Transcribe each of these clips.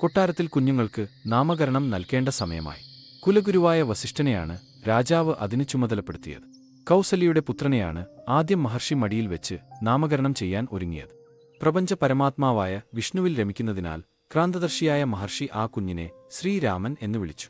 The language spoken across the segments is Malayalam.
കൊട്ടാരത്തിൽ കുഞ്ഞുങ്ങൾക്ക് നാമകരണം നൽകേണ്ട സമയമായി. കുലഗുരുവായ വസിഷ്ഠനെയാണ് രാജാവ് അതിന് ചുമതലപ്പെടുത്തിയത്. കൗസല്യയുടെ പുത്രനെയാണ് ആദ്യം മഹർഷി മടിയിൽ വെച്ച് നാമകരണം ചെയ്യാൻ ഒരുങ്ങിയത്. പ്രപഞ്ച പരമാത്മാവായ വിഷ്ണുവിൽ രമിക്കുന്നതിനാൽ ക്രാന്തദർശിയായ മഹർഷി ആ കുഞ്ഞിനെ ശ്രീരാമൻ എന്ന് വിളിച്ചു.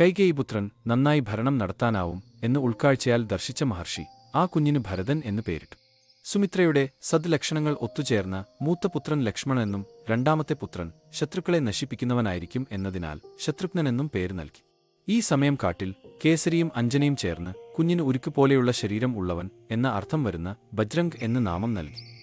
കൈകേയിപുത്രൻ നന്നായി ഭരണം നടത്താനാവും എന്ന് ഉൾക്കാഴ്ചയാൽ ദർശിച്ച മഹർഷി ആ കുഞ്ഞിന് ഭരതൻ എന്ന് പേരിട്ടു. സുമിത്രയുടെ സദ്ലക്ഷണങ്ങൾ ഒത്തുചേർന്ന മൂത്തപുത്രൻ ലക്ഷ്മണനെന്നും ലക്ഷ്മണെന്നും രണ്ടാമത്തെ പുത്രൻ ശത്രുക്കളെ നശിപ്പിക്കുന്നവനായിരിക്കും എന്നതിനാൽ ശത്രുഘ്നനെന്നും പേര് നൽകി. ഈ സമയം കാട്ടിൽ കേസരിയും അഞ്ജനയും ചേർന്ന് കുഞ്ഞിന് ഉരുക്കുപോലെയുള്ള ശരീരം ഉള്ളവൻ എന്ന അർത്ഥം വരുന്ന ബജ്രംഗ് എന്ന് നാമം നൽകി.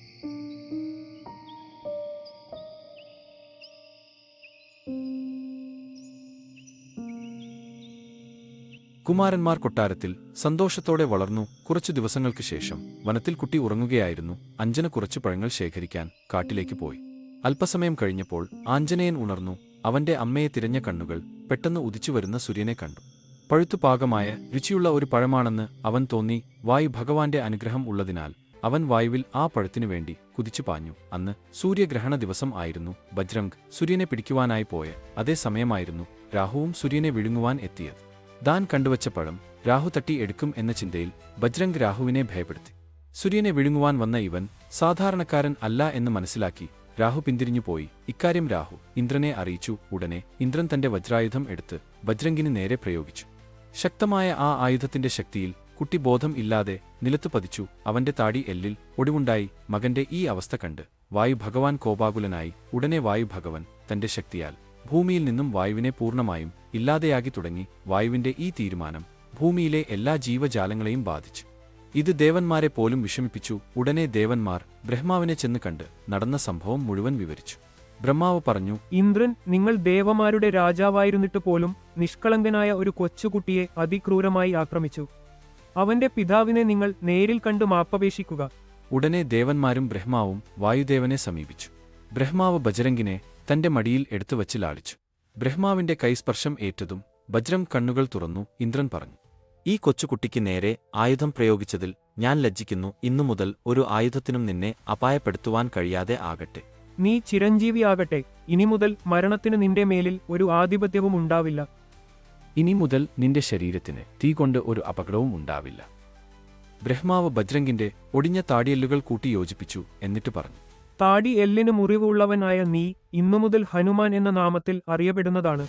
കുമാരന്മാർ കൊട്ടാരത്തിൽ സന്തോഷത്തോടെ വളർന്നു കുറച്ചു ദിവസങ്ങൾക്ക് ശേഷം വനത്തിൽ കുട്ടി ഉറങ്ങുകയായിരുന്നു. അഞ്ജന കുറച്ചു പഴങ്ങൾ ശേഖരിക്കാൻ കാട്ടിലേക്ക് പോയി. അല്പസമയം കഴിഞ്ഞപ്പോൾ ആഞ്ജനയൻ ഉണർന്നു അവന്റെ അമ്മയെ തിരഞ്ഞ കണ്ണുകൾ പെട്ടെന്ന് ഉദിച്ചുവരുന്ന സൂര്യനെ കണ്ടു. പഴുത്തു പാകമായ രുചിയുള്ള ഒരു പഴമാണെന്ന് അവൻ തോന്നി വായു ഭഗവാന്റെ അനുഗ്രഹം ഉള്ളതിനാൽ അവൻ വായുവിൽ ആ പഴത്തിനു വേണ്ടി കുതിച്ചു പാഞ്ഞു. അന്ന് സൂര്യഗ്രഹണ ദിവസം ആയിരുന്നു. ബജ്രംഗ് സൂര്യനെ പിടിക്കുവാനായി പോയ അതേ സമയമായിരുന്നു രാഹുവും സൂര്യനെ വിഴുങ്ങുവാൻ എത്തിയത്. ദാൻ കണ്ടുവച്ച പഴം രാഹു തട്ടി എടുക്കും എന്ന ചിന്തയിൽ ബജ്രംഗ് രാഹുവിനെ ഭയപ്പെടുത്തി. സൂര്യനെ വിഴുങ്ങുവാൻ വന്ന ഇവൻ സാധാരണക്കാരൻ അല്ല എന്ന് മനസ്സിലാക്കി രാഹു പിന്തിരിഞ്ഞുപോയി ഇക്കാര്യം രാഹു ഇന്ദ്രനെ അറിയിച്ചു. ഉടനെ ഇന്ദ്രൻ തന്റെ വജ്രായുധം എടുത്ത് ബജ്രംഗിന് നേരെ പ്രയോഗിച്ചു. ശക്തമായ ആ ആയുധത്തിന്റെ ശക്തിയിൽ കുട്ടി ബോധം ഇല്ലാതെ നിലത്തു പതിച്ചു. അവന്റെ താടി എല്ലിൽ ഒടിവുണ്ടായി. മകന്റെ ഈ അവസ്ഥ കണ്ട് വായു ഭഗവാൻ കോപാകുലനായി. ഉടനെ വായു ഭഗവൻ തന്റെ ശക്തിയാൽ ഭൂമിയിൽ നിന്നും വായുവിനെ പൂർണമായും ഇല്ലാതെയാക്കി തുടങ്ങി വായുവിന്റെ ഈ തീരുമാനം ഭൂമിയിലെ എല്ലാ ജീവജാലങ്ങളെയും ബാധിച്ചു. ഇത് ദേവന്മാരെ പോലും വിഷമിപ്പിച്ചു. ഉടനെ ദേവന്മാർ ബ്രഹ്മാവിനെ ചെന്ന് കണ്ട് നടന്ന സംഭവം മുഴുവൻ വിവരിച്ചു. ബ്രഹ്മാവ് പറഞ്ഞു ഇന്ദ്രൻ നിങ്ങൾ ദേവമാരുടെ രാജാവായിരുന്നിട്ട് പോലും നിഷ്കളങ്കനായ ഒരു കൊച്ചുകുട്ടിയെ അതിക്രൂരമായി ആക്രമിച്ചു. അവന്റെ പിതാവിനെ നിങ്ങൾ നേരിൽ കണ്ടു മാപ്പപേക്ഷിക്കുക. ഉടനെ ദേവന്മാരും ബ്രഹ്മാവും വായുദേവനെ സമീപിച്ചു. ബ്രഹ്മാവ് ബജരംഗിനെ തന്റെ മടിയിൽ എടുത്തുവച്ച് ലാളിച്ചു. ബ്രഹ്മാവിന്റെ കൈസ്പർശം ഏറ്റതും ബജ്രം കണ്ണുകൾ തുറന്നു ഇന്ദ്രൻ പറഞ്ഞു ഈ കൊച്ചുകുട്ടിക്ക് നേരെ ആയുധം പ്രയോഗിച്ചതിൽ ഞാൻ ലജ്ജിക്കുന്നു. ഇന്നു മുതൽ ഒരു ആയുധത്തിനും നിന്നെ അപായപ്പെടുത്തുവാൻ കഴിയാതെ ആകട്ടെ. നീ ചിരഞ്ജീവിയാകട്ടെ. ഇനി മുതൽ മരണത്തിന് നിന്റെ മേലിൽ ഒരു ആധിപത്യവും ഉണ്ടാവില്ല. ഇനി മുതൽ നിന്റെ ശരീരത്തിന് തീ കൊണ്ട് ഒരു അപകടവും ഉണ്ടാവില്ല. ബ്രഹ്മാവ് ബജ്രംഗിന്റെ ഒടിഞ്ഞ താടിയല്ലുകൾ കൂട്ടി യോജിപ്പിച്ചു എന്നിട്ട് പറഞ്ഞു താടി എല്ലിന് മുറിവുള്ളവനായ നീ ഇന്നു മുതൽ ഹനുമാൻ എന്ന നാമത്തിൽ അറിയപ്പെടുന്നതാണ്.